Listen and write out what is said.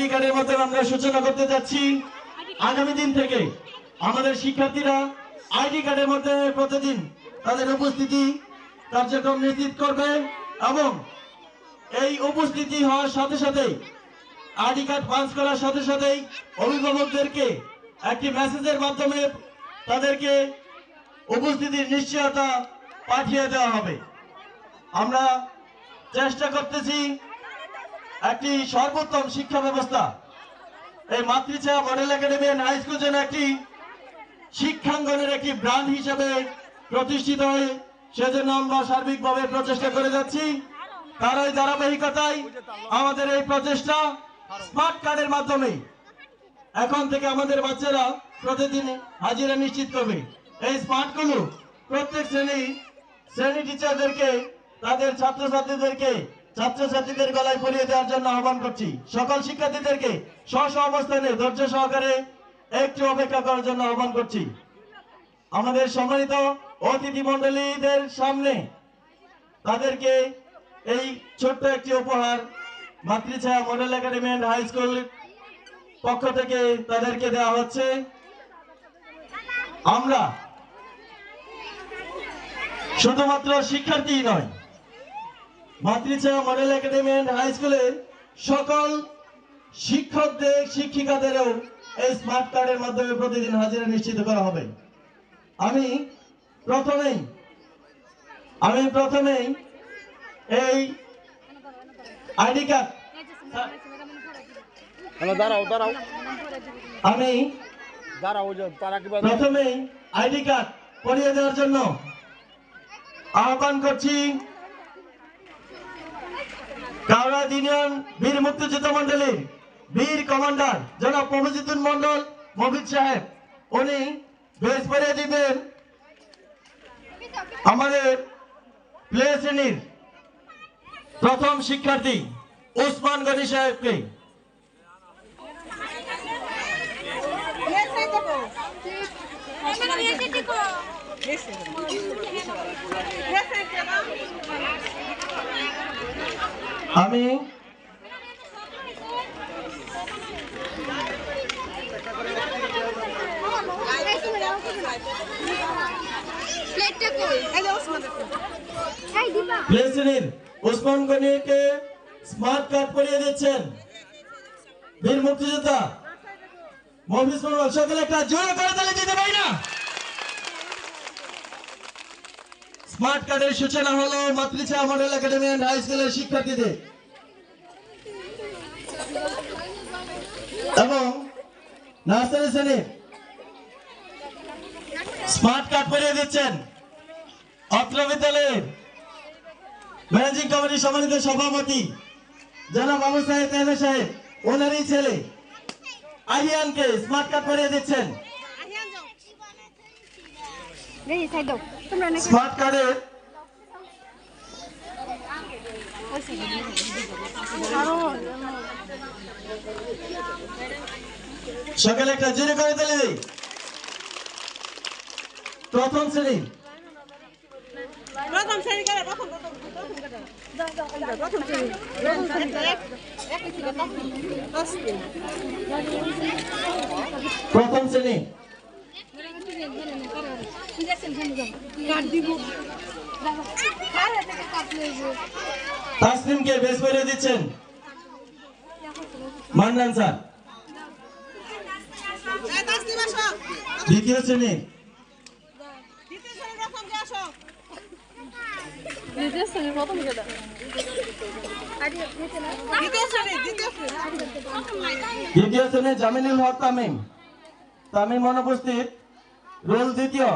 ID কার্ডের আমরা সূচনা করতে যাচ্ছি। আগামী দিন থেকে আমাদের শিক্ষার্থীরা আইডি কার্ডের মধ্যে প্রতিদিন তাদের উপস্থিতি কার্যক্রম নিশ্চিত করবে এবং এই উপস্থিতি হওয়ার সাথে সাথেই আইডি কার্ড পাঞ্চ করার সাথে সাথেই অভিভাবকদেরকে একটি মেসেজের মাধ্যমে তাদেরকে উপস্থিতির নিশ্চয়তা পাঠিয়ে দেওয়া হবে। আমরা চেষ্টা করতেছি একটি সর্বোত্তম শিক্ষা ব্যবস্থা। এই মাতৃছা model academy and high school যেন একটি শিক্ষাঙ্গনের একটি ব্র্যান্ড হিসেবে প্রতিষ্ঠিত হয়, সেজন্য আমরা সার্বিকভাবে প্রচেষ্টা করে যাচ্ছি। তার ওই ধারাবাহিকতায় আমাদের এই প্রচেষ্টা স্মার্ট কার্ডের মাধ্যমে এখন থেকে আমাদের বাচ্চারা প্রতিদিন হাজিরা নিশ্চিত করবে। এই স্মার্টগুলো প্রত্যেক শ্রেণি শ্রেণি টিচারদেরকে তাদের ছাত্রছাত্রীদেরকে ছাত্রছাত্রীদের গলায় পরিয়ে দেওয়ার জন্য আহ্বান করছি। সকল শিক্ষার্থীদেরকে স্ব অবস্থানে ধৈর্য সহকারে একটু অপেক্ষা করার জন্য আহ্বান করছি। আমাদের সম্মানিত অতিথি মন্ডলীদের সামনে তাদেরকে এই ছোট্ট একটি উপহার Matrichhaya model academy and high school পক্ষ থেকে তাদেরকে দেওয়া হচ্ছে। আমরা শুধুমাত্র শিক্ষার্থী নয় Matrichhaya model academy and high স্কুলের সকল শিক্ষকদের শিক্ষিকাদেরও এই স্মার্ট কার্ডের মাধ্যমে প্রতিদিন হাজিরা নিশ্চিত করা হবে। আমি প্রথমেই আমি প্রথমেই এই আইডি কার্ড দাঁড়াও দাঁড়াও। আমি দাঁড়াও তারা কি প্রথমেই আইডি কার্ড পরিয়ে দেওয়ার জন্য আহ্বান করছি কাউরা ইউনিয়ন বীর মুক্তিযুদ্ধ মন্ডলীর বীর কমান্ডার জনাব প্রভুজিতুল মন্ডল মবিদ সাহেব, উনি পরিয়ে দিবেন আমাদের প্লে শ্রেণির প্রথম শিক্ষার্থী ওসমান গনি সাহেবকে Ese tipo. আমি ওসমান গনিকে স্মার্ট কার্ড পরিয়ে দিচ্ছেন। বীর মুক্তিযোদ্ধা মোহাম্মদ সকলে একটা জোরে করে তালে দিতে পারি না? স্মার্ট কার্ডের সূচনা হলো মাতৃছা মডেল একাডেমি অ্যান্ড হাই স্কুলের শিক্ষার্থীদের। এবং নার্সারি শ্রেণির স্মার্ট কার্ড পরিয়ে দিচ্ছেন অত্র বিদ্যালয়ের ম্যানেজিং কমিটির সম্মানিত সভাপতি, জনাব আবু সাহেব তেহমে সাহেব, ওনারই ছেলে। আহিয়ানকে স্মার্ট কার্ড পরিয়ে দিচ্ছেন। স্মার্ট কার্ডের আরও সকালে একটা জোরে করে দিই প্রথম শ্রেণি। প্রথম শ্রেণি করে প্রথম প্রথম প্রথম প্রথম শ্রেণি প্রথম শ্রেণি এক এক ছিল দশ দিন প্রথম শ্রেণি কাট দিব কারে থেকে কাট লইব তাসলিমকে বেশ পরিয়ে দিচ্ছেন। মান্নান স্যার। দ্বিতীয় শ্রেণি দ্বিতীয় শ্রেণি প্রথম আসো দ্বিতীয় জামিনুল হক তামিম। তামিম অনুপস্থিত। রোল দ্বিতীয়।